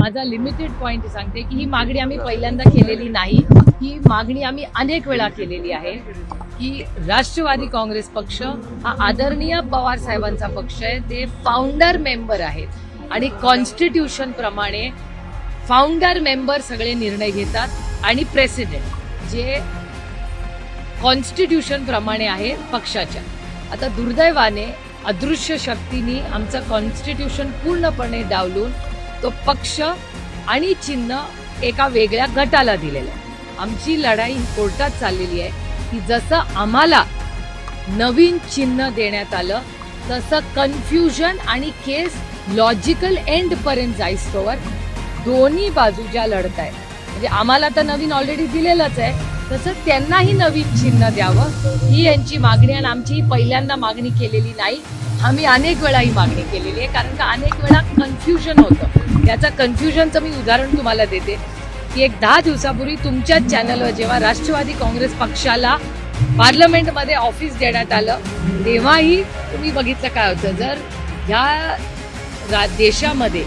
माझा limited point सांगते की ही मागणी आम्ही पहिल्यांदा केलेली नाही. ही मागणी आम्ही अनेक वेळा केलेली आहे की राष्ट्रवादी काँग्रेस पक्ष हा आदरणीय पवार साहेबांचा पक्ष आहे. ते फाउंडर मेंबर आहेत. आणि कॉन्स्टिट्यूशन प्रमाणे फाउंडर मेंबर सगळे निर्णय घेतात आणि प्रेसिडेंट जे कॉन्स्टिट्यूशन प्रमाणे आहे पक्षाच्या. आता दुर्दैवाने अदृश्य शक्तीने आमचं कॉन्स्टिट्यूशन पूर्णपणे डावलून तो पक्ष आणि चिन्ह एका वेगळ्या गटाला दिलेलं आहे. आमची लढाई कोर्टात चाललेली आहे. की जसं आम्हाला नवीन चिन्ह देण्यात आलं तसं कन्फ्युजन आणि केस लॉजिकल एंड पर्यंत जाईस्तोवर दोन्ही बाजू ज्या लढत आहेत म्हणजे आम्हाला तर नवीन ऑलरेडी दिलेलंच आहे तसं त्यांनाही नवीन चिन्ह द्यावं ही यांची मागणी आणि आमची पहिल्यांदा मागणी केलेली नाही. आम्ही अनेक वेळा ही मागणी केलेली आहे कारण का अनेक वेळा कन्फ्युजन होतं. त्याचं कन्फ्युजनचं मी उदाहरण तुम्हाला देते. की एक दहा दिवसापूर्वी तुमच्याच चॅनलवर जेव्हा राष्ट्रवादी काँग्रेस पक्षाला पार्लमेंटमध्ये ऑफिस देण्यात आलं तेव्हाही तुम्ही बघितलं काय होतं? जर ह्या रा देशामध्ये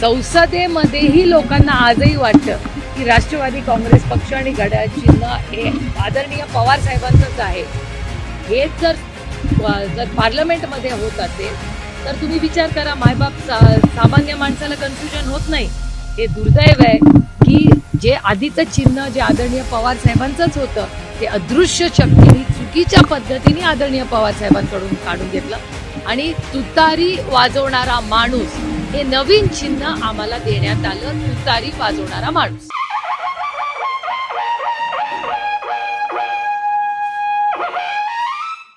संसदेमध्येही लोकांना आजही वाटतं की राष्ट्रवादी काँग्रेस पक्ष आणि घड्याळ चिन्ह हे आदरणीय पवार साहेबांचंच आहे. हेच जर जर पार्लमेंटमध्ये होत असेल तर तुम्ही विचार करा मायबाप सा- सामान्य माणसाला कन्फ्युजन होत नाही. हे दुर्दैव आहे की जे आधीचं चिन्ह जे आदरणीय पवार साहेबांचंच होतं ते अदृश्य शक्तीने चुकीच्या पद्धतीने आदरणीय पवार साहेबांकडून काढून घेतलं. आणि तुतारी वाजवणारा माणूस हे नवीन चिन्ह आम्हाला देण्यात आलं तुतारी वाजवणारा माणूस.